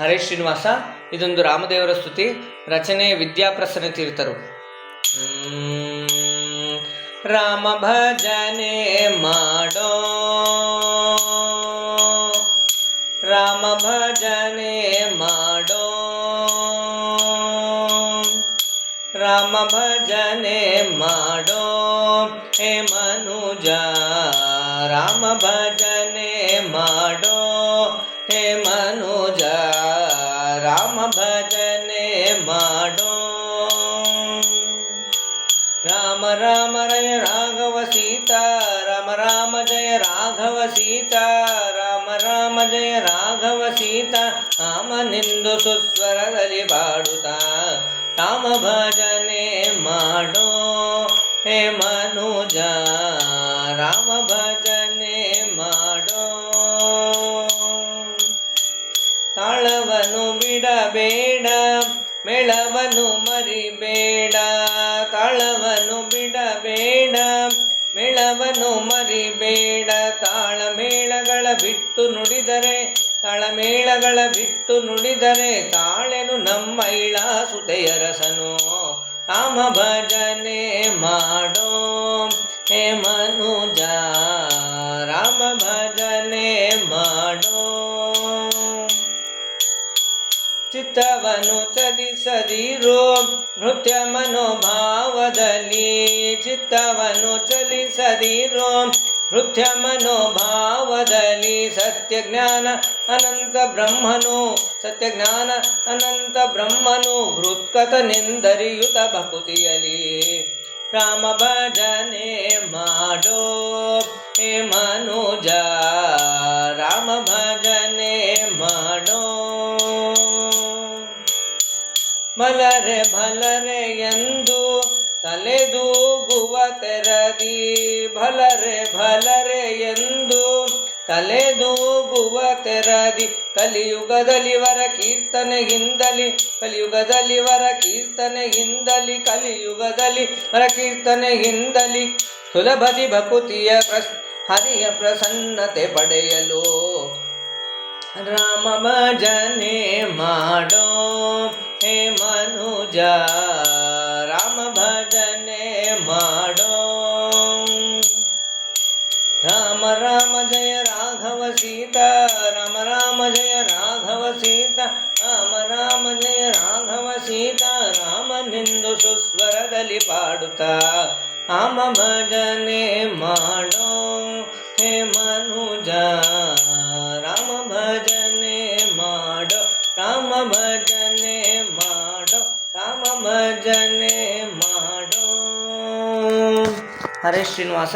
ಹರೇ ಶ್ರೀನಿವಾಸ, ಇದೊಂದು ರಾಮದೇವರ ಸ್ತುತಿ, ರಚನೆ ವಿದ್ಯಾಪ್ರಸನ್ನ ತೀರ್ಥರು. ರಾಮ ಭಜನೆ ಮಾಡೋ. ರಾಮ ಭಜನೆ ಮಾಡೋ. ರಾಮ ಭಜನೆ ಮಾಡೋ. ಹೇ ಮನುಜ, ರಾಮ ಭಜನೆ ಮನುಜ ರಾಮ ಭಜನೆ ಮಾಡೋ ರಾಮ ರಾಮ ರಯ ರಾಘವ ಸೀತಾ ರಾಮ ರಾಮ ಜಯ ರಾಘವ ಸೀತಾ ರಾಮ ರಾಮ ಜಯ ರಾಘವ ಸೀತಾ ರಾಮನೆಂದು ಸುಸ್ವರದಲ್ಲಿ ಬಾಡುತ್ತಾ ರಾಮ ಭಜನೆ ಮಾಡೋ ಹೇ ಮನುಜ ರಾಮ ಭಜನೆ ಬಿಡಬೇಡ ಮೇಳವನು ಮರಿಬೇಡ ತಾಳವನು ಬಿಡಬೇಡ ಮೇಳವನು ಮರಿಬೇಡ, ತಾಳಮೇಳಗಳ ಬಿಟ್ಟು ನುಡಿದರೆ, ತಾಳಮೇಳಗಳ ಬಿಟ್ಟು ನುಡಿದರೆ ತಾಳೆನು ನಮ್ಮ ಇಳಾಸುತೆಯರಸನು ರಾಮ ಭಜನೆ ಮಾಡೋ ಹೇ ಮನುಜ ಚಿತ್ತವನ್ನು ಚಲಿಸದಿರೋ, ನೃತ್ಯ ಮನೋಭಾವದಲ್ಲಿ ಚಿತ್ತವನ್ನು ಚಲಿಸದಿರೋ, ನೃತ್ಯ ಮನೋಭಾವದಲ್ಲಿ ಸತ್ಯ ಜ್ಞಾನ ಅನಂತ ಬ್ರಹ್ಮನು ಸತ್ಯ ಜ್ಞಾನ ಅನಂತ ಬ್ರಹ್ಮನು ಹೃತ್ಕಥನೆಂದರಿಯುತ ಭಕುತಿಯಲಿ ರಾಮ ಭಜನೆ ಮಾಡೋ ಹೇ ಮನುಜ, ರಾಮ ಭಜನೆ ಮಲರೆ ಭಲರೆ ಎಂದು ತಲೆದೂಗುವ ತೆರದಿ. ಭಲರೆ ಭಲರೆ ಎಂದು ತಲೆದೂಗುವ ತೆರದಿ. ಕಲಿಯುಗದಲ್ಲಿ ವರ ಕೀರ್ತನೆಗಿಂದಲಿ ಕಲಿಯುಗದಲ್ಲಿ ವರ ಕೀರ್ತನೆಗಿಂದಲಿ ಕಲಿಯುಗದಲ್ಲಿ ವರ ಕೀರ್ತನೆಗಿಂದಲಿ ಸುಲಭದಿ ಭಕುತಿಯ ಪ್ರಸ್, ಹರಿಯ ಪ್ರಸನ್ನತೆ ಪಡೆಯಲು ರಾಮ ಭಜನೆ ಮಾಡೋ ಮನುಜ ರಾಮ ಭಜನೆ ಮಾಡೋ ರಾಮ ರಾಮ ಜಯ ರಾಘವ ಸೀತಾ ರಾಮ ರಾಮ ಜಯ ರಾಘವ ಸೀತಾ ರಾಮ ರಾಮ ಜಯ ರಾಘವ ಸೀತಾ ರಾಮನೆಂದು ಸುಸ್ವರದಲ್ಲಿ ಪಾಡುತ್ತಾ ರಾಮ ಭಜನೆ ಮಾಡೋ ಹೇ ಮನುಜ ರಾಮ ಭಜನೆ ಭಜನೆ ಮಾಡೋ ಹರೇ ಶ್ರೀನಿವಾಸ